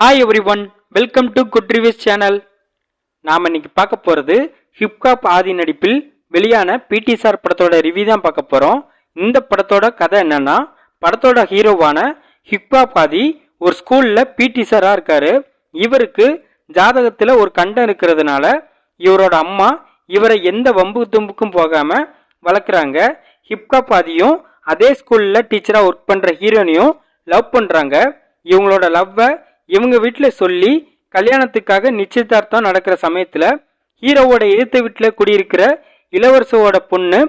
Hi everyone welcome to good reviews channel நாம் இன்னைக்கு பார்க்க போகிறது ஹிப்காப் ஆதி நடிப்பில் வெளியான பிடி சார் படத்தோட ரிவ்யூ தான் பார்க்க போகிறோம் இந்த படத்தோட கதை என்னன்னா படத்தோட ஹீரோவான ஹிப்காப் ஆதி ஒரு ஸ்கூலில் பிடி சாராக இருக்கார். இவருக்கு ஜாதகத்தில் ஒரு கண்டம் இருக்கிறதுனால இவரோட அம்மா இவரை எந்த வம்பு தும்புக்கும் போகாமல் வளர்க்குறாங்க. ஹிப்காப் ஆதியும் அதே ஸ்கூலில் டீச்சராக ஒர்க் பண்ணுற ஹீரோனையும் லவ் பண்ணுறாங்க இவங்களோட லவ்வை இவங்க வீட்டில் சொல்லி கல்யாணத்துக்காக நிச்சயதார்த்தம் நடக்கிற சமயத்தில் ஹீரோவோட எதிர்த்த வீட்டில் குடியிருக்கிற இளவரசோட பொண்ணு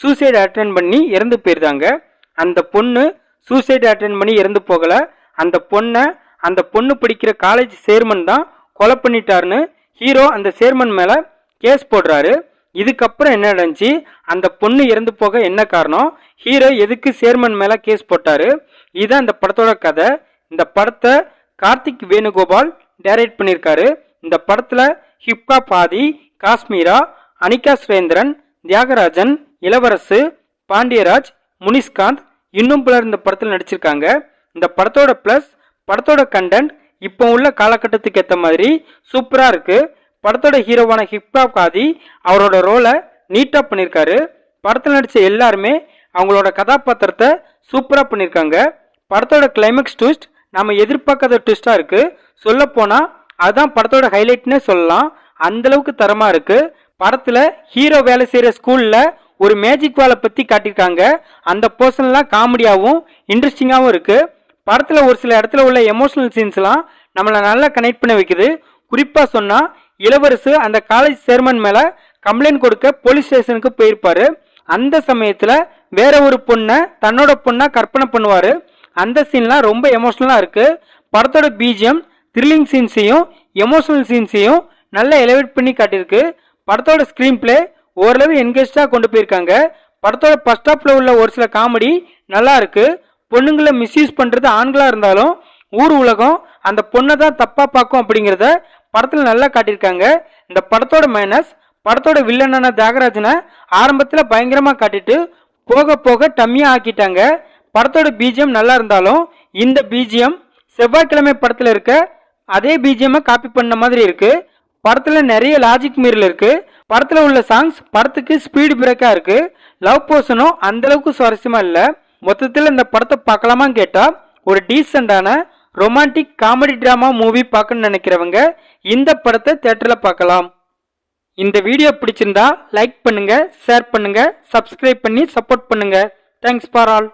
சூசைடு அட்டன் பண்ணி இறந்து போயிருந்தாங்க. அந்த பொண்ணு சூசைடு அட்டன் பண்ணி இறந்து போகல. அந்த பொண்ணை அந்த பொண்ணு படிக்கிற காலேஜ் சேர்மன் தான் கொலை பண்ணிட்டாருன்னு ஹீரோ அந்த சேர்மன் மேலே கேஸ் போடுறாரு. இதுக்கப்புறம் என்ன நடந்துச்சு? அந்த பொண்ணு இறந்து போக என்ன காரணம்? ஹீரோ எதுக்கு சேர்மன் மேலே கேஸ் போட்டாரு? இதுதான் இந்த படத்தோட கதை. இந்த படத்தை கார்த்திக் வேணுகோபால் டைரக்ட் பண்ணியிருக்காரு இந்த படத்தில் ஹிப்கா பாதி காஷ்மீரா அனிகா சுரேந்திரன் தியாகராஜன் இளவரசு பாண்டியராஜ் முனிஷ்காந்த் இன்னும் பலர் இந்த படத்தில் நடிச்சிருக்காங்க. இந்த படத்தோட ப்ளஸ் படத்தோட கண்டென்ட் இப்போ உள்ள காலகட்டத்துக்கு ஏற்ற மாதிரி சூப்பராக இருக்குது படத்தோட ஹீரோவான ஹிப்ஹாப் காதி அவரோட ரோலை நீட்டாக பண்ணியிருக்காரு படத்தில் நடித்த எல்லாருமே அவங்களோட கதாபாத்திரத்தை சூப்பராக பண்ணியிருக்காங்க படத்தோட கிளைமேக்ஸ் ட்விஸ்ட் நம்ம எதிர்பார்க்காத ட்விஸ்ட்டாக இருக்குது சொல்லப்போனால் அதுதான் படத்தோட ஹைலைட்னே சொல்லலாம். அந்தளவுக்கு தரமாக இருக்குது படத்தில் ஹீரோ வேலை செய்கிற ஸ்கூலில் ஒரு மேஜிக் வேலை பற்றி காட்டியிருக்காங்க. அந்த போர்ஷன்லாம் காமெடியாகவும் இன்ட்ரெஸ்டிங்காகவும் இருக்குது படத்தில் ஒரு சில இடத்துல உள்ள எமோஷனல் சீன்ஸ்லாம் நம்மளை நல்லா கனெக்ட் பண்ண வைக்குது. குறிப்பாக சொன்னால் இளவரசு அந்த காலேஜ் சேர்மன் மேலே கம்ப்ளைண்ட் கொடுக்க போலீஸ் ஸ்டேஷனுக்கு போயிருப்பார். அந்த சமயத்தில் வேற ஒரு பொண்ணை தன்னோட பொண்ணாக கற்பனை பண்ணுவார். அந்த சீன்லாம் ரொம்ப எமோஷ்னலாக இருக்குது படத்தோட பிஜிஎம் த்ரில்லிங் சீன்ஸையும் எமோஷனல் சீன்ஸையும் நல்லா எலிவேட் பண்ணி காட்டியிருக்கு. படத்தோட ஸ்க்ரீன் பிளே ஓரளவு என்கேஜாக கொண்டு போயிருக்காங்க. படத்தோட ஃபர்ஸ்ட் ஸ்டாப்பில் உள்ள ஒரு சில காமெடி நல்லா இருக்குது பொண்ணுங்களை மிஸ்யூஸ் பண்ணுறது ஆண்களாக இருந்தாலும் ஊர் உலகம் அந்த பொண்ணை தான் தப்பாக பார்க்கும் அப்படிங்கிறத படத்தில் நல்லா காட்டியிருக்காங்க. இந்த படத்தோட மைனஸ் படத்தோட வில்லனான தியாகராஜனை ஆரம்பத்தில் பயங்கரமாக காட்டிட்டு போக போக டம்மியாக ஆக்கிட்டாங்க. படத்தோட பிஜிஎம் நல்லா இருந்தாலும் இந்த பிஜிஎம் செவ்வாய்க்கிழமை படத்தில் இருக்க அதே பிஜிஎம்மை காப்பி பண்ண மாதிரி இருக்கு. படத்தில் நிறைய லாஜிக் மீறல் இருக்கு. படத்தில் உள்ள சாங்ஸ் படத்துக்கு ஸ்பீடு பிரேக்காக இருக்கு. லவ் போர்ஷனும் அந்தளவுக்கு சுவாரஸ்யமாக இல்லை. மொத்தத்தில் இந்த படத்தை பார்க்கலாமான்னு கேட்டால் ஒரு டீசெண்டான ரொமான்டிக் காமெடி ட்ராமா மூவி பார்க்கணும்னு நினைக்கிறவங்க இந்த படத்தை தேட்டரில் பார்க்கலாம். இந்த வீடியோ பிடிச்சிருந்தா லைக் பண்ணுங்கள் ஷேர் பண்ணுங்கள் சப்ஸ்கிரைப் பண்ணி சப்போர்ட் பண்ணுங்கள் தேங்க்ஸ் ஃபார் ஆல்